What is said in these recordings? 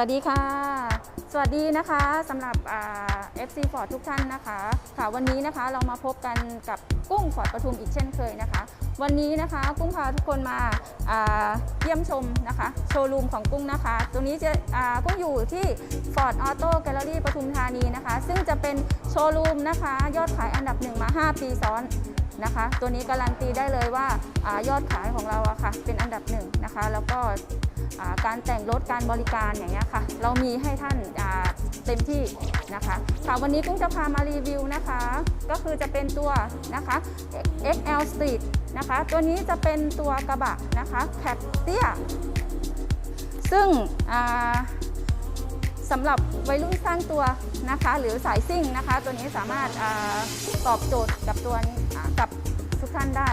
วัสดีค่ะ สวัสดีนะคะสำหรับอ่า FC Ford ทุกท่านนะคะค่ะวันนี้นะคะเรามาพบกันกับกุ้งฟอร์ดปทุมอีกเช่นเคยนะคะ วันนี้นะคะกุ้งพาทุกคนมาเยี่ยมชมนะคะโชว์รูมของกุ้งนะคะ ตรงนี้จะกุ้งอยู่ที่ Ford Auto Gallery ปทุมธานีนะคะ ซึ่งจะเป็นโชว์รูมนะคะ ยอดขายอันดับหนึ่งมา 5 ปีซ้อน นะคะ ตัวนี้การันตีได้เลยว่าอายอดขายของเราอะค่ะเป็นอันดับหนึ่งนะคะ แล้วก็าการแต่งรถการบริการอย่างเงี้ยค่ะ เรามีให้ท่านาเต็มที่นะคะค่ะวันนี้กุ้งจะพามารีวิวนะคะ ก็คือจะเป็นตัวนะคะ XL Street นะคะ ตัวนี้จะเป็นตัวกระบะนะคะแคปเตี้ยซึ่งสำหรับวัยรุ่นสร้างตัวนะคะ หรือสายซิ่งนะคะ ตัวนี้สามารถอาตอบโจทย์กับตัวนี้ กับทุกท่านได้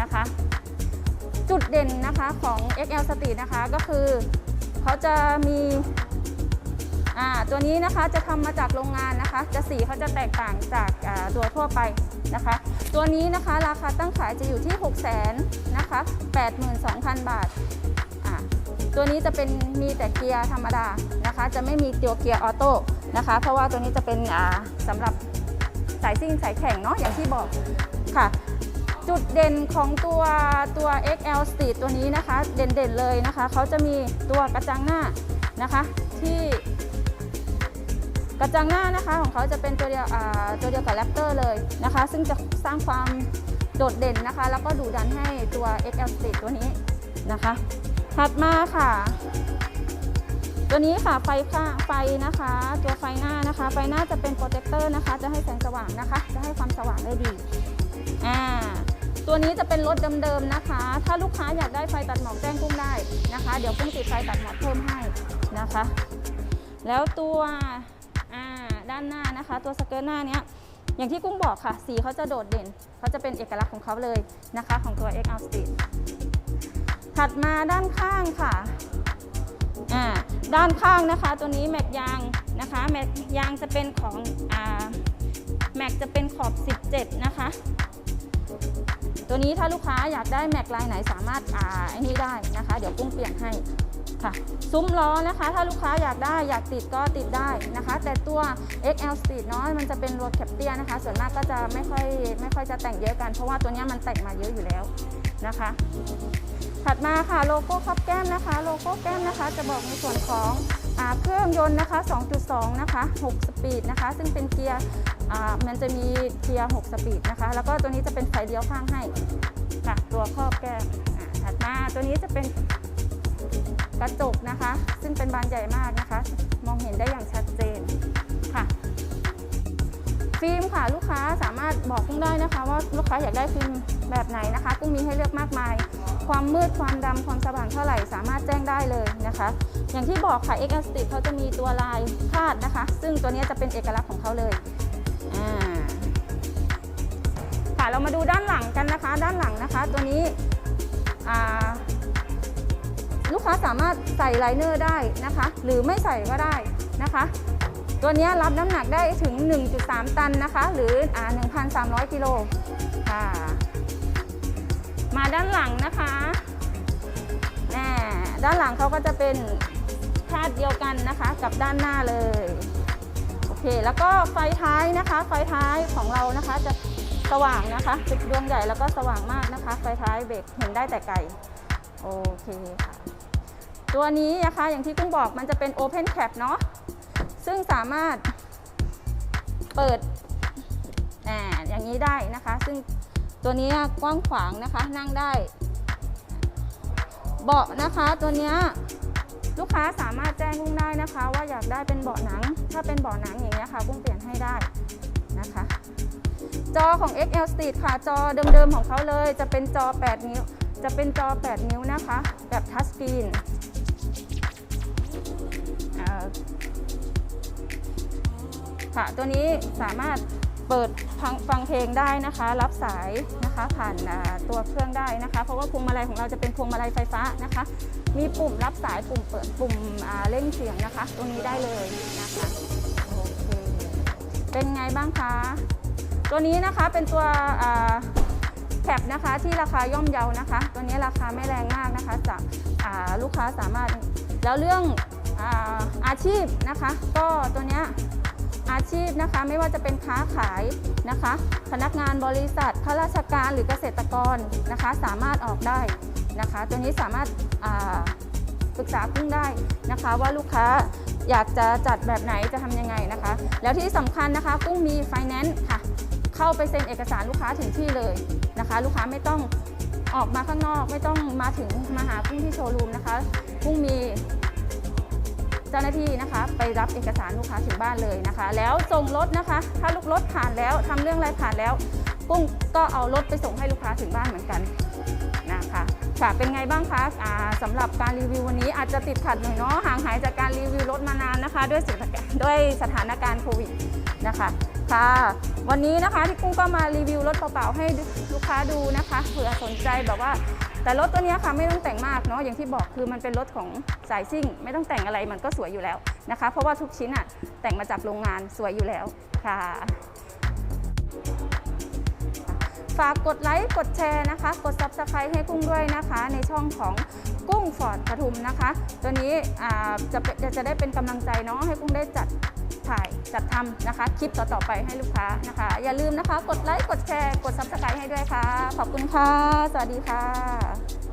นะคะ จุดเด่นนะคะของ XL Street นะคะก็คือเขาจะมีตัวนี้นะคะจะทำมาจากโรงงานนะคะ จะสีเขาจะแตกต่างจากตัวทั่วไปนะคะ ตัวนี้นะคะราคาตั้งขายจะอยู่ที่ 6 0 0 0 0นะคะ82,000 บาทอ่าตัวนี้จะเป็นมีแต่เกียร์ธรรมดานะคะ จะไม่มีตัวเกียร์ออโต้นะคะ เพราะว่าตัวนี้จะเป็นอ่าสำหรับสายซิ่งสายแข่งเนาะอย่างที่บอก ค่ะ จุดเด่นของตัวตัว XL Street ตัวนี้นะคะ เด่นๆเลยนะคะ เขาจะมีตัวกระจังหน้านะคะที่กระจังหน้านะคะของเขาจะเป็นตัวเดียวตัวเดียวกับแรปเตอร์เลยนะคะ ซึ่งจะสร้างความโดดเด่นนะคะ แล้วก็ดูดันให้ตัว XL Street ตัวนี้นะคะ ถัดมาค่ะ ตัวนี้ค่ะไฟข้าไฟนะคะ ตัวไฟหน้านะคะ ไฟหน้าจะเป็นโปรเจคเตอร์นะคะ จะให้แสงสว่างนะคะ จะให้ความสว่างได้ดี อ่าตัวนี้จะเป็นรถเดิมๆนะคะ ถ้าลูกค้าอยากได้ไฟตัดหมอกแจ้งกุ้งได้นะคะ เดี๋ยวกุ้งติดไฟตัดหมอกเพิ่มให้นะคะ แล้วตัวอ่าด้านหน้านะคะ ตัวสเกิร์ตหน้าเนี้ยอย่างที่กุ้งบอกค่ะ สีเขาจะโดดเด่นเขาจะเป็นเอกลักษณ์ของเขาเลยนะคะของตัว XL Street ถัดมาด้านข้างค่ะอ่าด้านข้างนะคะ ตัวนี้แม็กยางนะคะแม็กยางจะเป็นของอ่า แม็กจะเป็นขอบ 17 นะคะ ตัวนี้ถ้าลูกค้าอยากได้แม็กลายไหนสามารถอ่าไอ้นี่ได้นะคะ เดี๋ยวกุ้งเปลี่ยนให้ค่ะ ซุ้มล้อนะคะ ถ้าลูกค้าอยากได้อยากติดก็ติดได้นะคะ แต่ตัว XL Street เนาะมันจะเป็นรถแคปเตียนะคะ ส่วนมากก็จะไม่ค่อยไม่ค่อยจะแต่งเยอะกัน เพราะว่าตัวนี้มันแต่งมาเยอะอยู่แล้วนะคะ ถัดมาค่ะโลโก้ครอบแก้มนะคะ โลโก้แก้มนะคะ จะบอกในส่วนของ เครื่องยนต์นะคะ 2.2 นะคะ 6 สปีดนะคะ ซึ่งเป็นเกียร์มันจะมีเกียร์ 6 สปีดนะคะ แล้วก็ตัวนี้จะเป็นไฟเลี้ยวข้างให้ค่ะตัวครอบแก้มถัดมาตัวนี้จะเป็นกระจกนะคะ ซึ่งเป็นบานใหญ่มากนะคะ มองเห็นได้อย่างชัดเจนค่ะฟิล์มค่ะลูกค้าสามารถบอกกุ้งได้นะคะ ว่าลูกค้าอยากได้ฟิล์มแบบไหนนะคะกุ้งมีให้เลือกมากมาย ความมืดความดำความสว่างเท่าไหร่สามารถแจ้งได้เลยนะคะ อย่างที่บอกค่ะ XL Stick เขาจะมีตัวลายคาดนะคะ ซึ่งตัวนี้จะเป็นเอกลักษณ์ของเขาเลยค่ะเรามาดูด้านหลังกันนะคะ ด้านหลังนะคะ ตัวนี้ลูกค้าสามารถใส่ไลเนอร์ได้นะคะ หรือไม่ใส่ก็ได้นะคะ ตัวนี้รับน้ำหนักได้ถึง 1.3 ตันนะคะ หรืออ1,300 กิโลค่ะ มาด้านหลังนะคะแน่ด้านหลังเขาก็จะเป็นคาดเดียวกันนะคะ กับด้านหน้าเลย โอเค แล้วก็ไฟท้ายนะคะ ไฟท้ายของเรานะคะจะสว่างนะคะเป็นดวงใหญ่แล้วก็สว่างมากนะคะ ไฟท้ายเบรกเห็นได้แต่ไกล โอเคค่ะ ตัวนี้นะคะอย่างที่กุ้งบอกมันจะเป็น Open Cap เนาะ ซึ่งสามารถเปิดอ่าอย่างนี้ได้นะคะ ซึ่ง ตัวนี้กว้างขวางนะคะนั่งได้ เบาะนะคะตัวนี้ลูกค้าสามารถแจ้งกุ้งได้นะคะ ว่าอยากได้เป็นเบาะหนัง ถ้าเป็นเบาะหนังอย่างเงี้ยค่ะกุ้งเปลี่ยนให้ได้นะคะ จอของ XL Street ค่ะจอเดิมๆของเขาเลย จะเป็นจอ 8 นิ้ว จะเป็นจอ 8 นิ้วนะคะ แบบทัชสกรีนค่ะตัวนี้สามารถ เปิดฟังฟังเพลงได้นะคะ รับสายนะคะผ่านตัวเครื่องได้นะคะ เพราะว่าพวงมาลัยของเราจะเป็นพวงมาลัยไฟฟ้านะคะ มีปุ่มรับสายปุ่มเปิดปุ่มเร่งเสียงนะคะ ตรงนี้ได้เลยนะคะโอเคเป็นไงบ้างคะ ตัวนี้นะคะเป็นตัวแคปนะคะที่ราคาย่อมเยานะคะ ตัวนี้ราคาไม่แรงมากนะคะจะลูกค้าสามารถแล้วเรื่องอาอาชีพนะคะ ก็ตัวเนี้ย อาชีพนะคะ ไม่ว่าจะเป็นค้าขายนะคะ พนักงานบริษัทข้าราชการหรือเกษตรกรนะคะ สามารถออกได้นะคะ ตัวนี้สามารถปรึกษากุ้งได้นะคะ ว่าลูกค้าอยากจะจัดแบบไหนจะทำยังไงนะคะ แล้วที่สำคัญนะคะกุ้งมีไฟแนนซ์ค่ะ เข้าไปเซ็นเอกสารลูกค้าถึงที่เลยนะคะ ลูกค้าไม่ต้องออกมาข้างนอก ไม่ต้องมาถึงมาหากุ้งที่โชว์รูมนะคะกุ้งมี จ้าหน้าที่นะคะ ไปรับเอกสารลูกค้าถึงบ้านเลยนะคะ แล้วส่งรถนะคะ ถ้าลูกรถผ่านแล้วทำเรื่องอะไรผ่านแล้ว กุ้งก็เอารถไปส่งให้ลูกค้าถึงบ้านเหมือนกันนะคะค่ะเป็นไงบ้างคะอ่าสำหรับการรีวิววันนี้อาจจะติดขัดหน่อยเนาะห่างหายจากการรีวิวรถมานานนะคะ ด้วยสถานการณ์ด้วยสถานการณ์โควิดนะคะค่ะวันนี้นะคะที่กุ้งก็มารีวิวรถเปล่าๆให้ลูกค้าดูนะคะเผื่อสนใจแบบว่า แต่รถตัวนี้ค่ะไม่ต้องแต่งมากเนาะอย่างที่บอกคือมันเป็นรถของสายซิ่ง ไม่ต้องแต่งอะไรมันก็สวยอยู่แล้วนะคะ เพราะว่าทุกชิ้นอะแต่งมาจากโรงงานสวยอยู่แล้วค่ะ ฝากกดไลค์กดแชร์นะคะ กด Subscribe ให้กุ้งด้วยนะคะ ในช่องของกุ้งฟอร์ดปทุมนะคะ ตัวนี้อ่าจะจะได้เป็นกำลังใจเนาะให้กุ้งได้จัด ถ่ายจัดทำนะคะ คลิปต่อๆไปให้ลูกค้านะคะ อย่าลืมนะคะ กดไลค์ กดแชร์ กดซับสไครต์ให้ด้วยค่ะ ขอบคุณค่ะ สวัสดีค่ะ